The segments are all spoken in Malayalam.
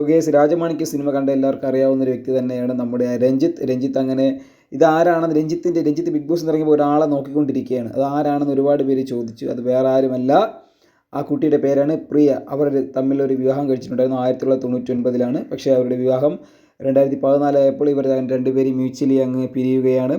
സുകേഷ് രാജമാണിക്യ സിനിമ കണ്ട എല്ലാവർക്കും അറിയാവുന്ന ഒരു വ്യക്തി തന്നെയാണ് നമ്മുടെ രഞ്ജിത്ത്. രഞ്ജിത്ത് അങ്ങനെ ഇതാരാണെന്ന് രഞ്ജിത്തിന്റെ രഞ്ജിത്ത് ബിഗ് ബോസ് ഇറങ്ങിയപ്പോൾ ഒരാളെ നോക്കിക്കൊണ്ടിരിക്കുകയാണ്. അത് ആരാണെന്ന് ഒരുപാട് പേര് ചോദിച്ചു. അത് വേറെ ആരുമല്ല. ആ കുട്ടിയുടെ പേരാണ് പ്രിയ. അവർ തമ്മിലൊരു വിവാഹം കഴിച്ചിട്ടുണ്ടായിരുന്നു ആയിരത്തി തൊള്ളായിരത്തി തൊണ്ണൂറ്റി ഒൻപതിലാണ് പക്ഷേ അവരുടെ വിവാഹം രണ്ടായിരത്തി പതിനാലായപ്പോൾ ഇവർ രണ്ടുപേരും മ്യൂച്വലി അങ്ങ് പിരിയുകയാണ്.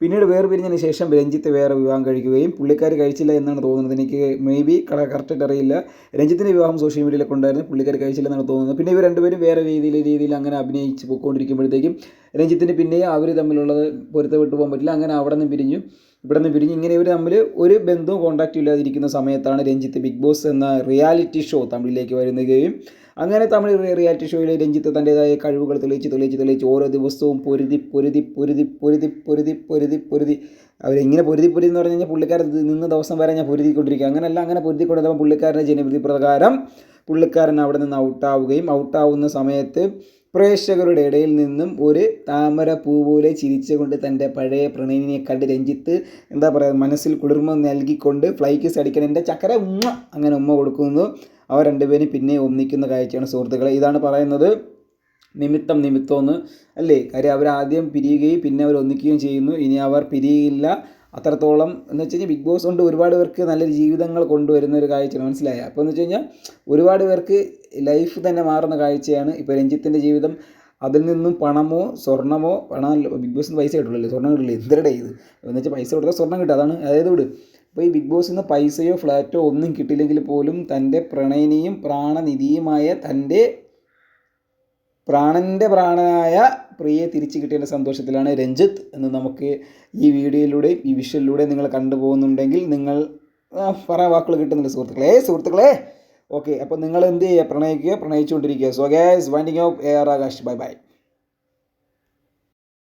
പിന്നീട് വേറെ പിരിഞ്ഞതിന് ശേഷം രഞ്ജിത്ത് വേറെ വിവാഹം കഴിക്കുകയും പുള്ളിക്കാർ കഴിച്ചില്ല എന്നാണ് തോന്നുന്നത്. എനിക്ക് മേ ബി കറക്റ്റായിട്ട് അറിയില്ല. രഞ്ജിത്തിന്റെ വിവാഹം സോഷ്യൽ മീഡിയയിലൊക്കെ ഉണ്ടായിരുന്നു. പുള്ളിക്കാർ കഴിച്ചില്ല എന്നാണ് തോന്നുന്നത്. പിന്നെ ഇവർ രണ്ടുപേരും വേറെ രീതിയിൽ രീതിയിൽ അങ്ങനെ അഭിനയിച്ച് പോയിക്കൊണ്ടിരിക്കുമ്പോഴത്തേക്കും രഞ്ജിത്തിന് പിന്നെയും അവർ തമ്മിലുള്ളത് പൊരുത്തപ്പെട്ടു പോകാൻ പറ്റില്ല. അങ്ങനെ അവിടെ നിന്ന് പിരിഞ്ഞു. ഇവിടെ നിന്ന് പിരിഞ്ഞ് ഇങ്ങനെ ഇവർ തമ്മിൽ ഒരു ബന്ധവും കോൺടാക്റ്റും ഇല്ലാതിരിക്കുന്ന സമയത്താണ് രഞ്ജിത്ത് ബിഗ് ബോസ് എന്ന റിയാലിറ്റി ഷോ തമിഴിലേക്ക് വരുന്നതുകയും അങ്ങനെ തമിഴ് റിയാലിറ്റി ഷോയിൽ രഞ്ജിത്ത് തന്റെതായ കഴിവുകൾ തെളിയിച്ച് തെളിയിച്ച് തെളിയിച്ച് ഓരോ ദിവസവും പൊരുതി പൊരുതി പൊരുതി പൊരുതി പൊരുതി പൊരുതി പൊരുതി. അവരിങ്ങനെ പൊരുതി പൊരുതി എന്ന് പറഞ്ഞു കഴിഞ്ഞാൽ പുള്ളിക്കാരൻ നിന്ന് ദിവസം വരെ ഞാൻ പൊരുതിക്കൊണ്ടിരിക്കുക. അങ്ങനെയല്ല അങ്ങനെ പൊരുതിക്കൊണ്ടിരുന്നപ്പോൾ പുള്ളിക്കാരന്റെ ജനവിധി പ്രകാരം പുള്ളിക്കാരൻ അവിടെ നിന്ന് ഔട്ടാവുകയും ഔട്ടാവുന്ന സമയത്ത് പ്രേക്ഷകരുടെ ഇടയിൽ നിന്നും ഒരു താമര പൂ പോലെ ചിരിച്ചുകൊണ്ട് തന്റെ പഴയ പ്രണയിനിയെ കണ്ട് രഞ്ജിത്ത് എന്താ പറയുക മനസ്സിൽ കുളിർമ നൽകിക്കൊണ്ട് ഫ്ലൈ കിസ് അടിക്കാൻ എന്റെ ചക്കര ഉമ്മ അങ്ങനെ ഉമ്മ കൊടുക്കുന്നു. അവർ രണ്ടുപേരും പിന്നെ ഒന്നിക്കുന്ന കാഴ്ചയാണ് സുഹൃത്തുക്കളെ. ഇതാണ് പറയുന്നത് നിമിത്തം നിമിത്തമെന്ന് അല്ലേ? കാര്യം അവർ ആദ്യം പിരിയുകയും പിന്നെ അവർ ഒന്നിക്കുകയും ചെയ്യുന്നു. ഇനി അവർ പിരിയില്ല. അത്രത്തോളം എന്ന് വെച്ച് കഴിഞ്ഞാൽ ബിഗ് ബോസ് കൊണ്ട് ഒരുപാട് പേർക്ക് നല്ലൊരു ജീവിതങ്ങൾ കൊണ്ടുവരുന്ന ഒരു കാഴ്ചയാണ്. മനസ്സിലായ? അപ്പോൾ എന്ന് വെച്ച് കഴിഞ്ഞാൽ ഒരുപാട് പേർക്ക് ലൈഫ് തന്നെ മാറുന്ന കാഴ്ചയാണ്. ഇപ്പോൾ രഞ്ജിത്തിന്റെ ജീവിതം അതിൽ നിന്നും പണമോ സ്വർണമോ പണം ബിഗ് ബോസിന് പൈസ കിട്ടുള്ളൂ സ്വർണം കിട്ടില്ല എന്തരുടെ ഇത്? എന്ന് വെച്ചാൽ പൈസ കൊടുത്താൽ സ്വർണം കിട്ടും. അതാണ് അതായത് വിട് അപ്പോൾ ഈ ബിഗ് ബോസിൽ നിന്ന് പൈസയോ ഫ്ലാറ്റോ ഒന്നും കിട്ടില്ലെങ്കിൽ പോലും തന്റെ പ്രണയനിയും പ്രാണനിധിയുമായ തന്റെ പ്രാണന്റെ പ്രാണനായ പ്രിയെ തിരിച്ചു കിട്ടിയതിന്റെ സന്തോഷത്തിലാണ് രഞ്ജിത്ത് എന്ന് നമുക്ക് ഈ വീഡിയോയിലൂടെ ഈ വിഷ്വലിലൂടെ നിങ്ങൾ കണ്ടുപോകുന്നുണ്ടെങ്കിൽ നിങ്ങൾ പറയാൻ വാക്കുകൾ കിട്ടുന്നുണ്ട് സുഹൃത്തുക്കളെ. സുഹൃത്തുക്കളെ ഓക്കെ അപ്പോൾ നിങ്ങൾ എന്ത് ചെയ്യുക? പ്രണയിക്കുക പ്രണയിച്ചുകൊണ്ടിരിക്കുക. So guys winding off A R Akash bye bye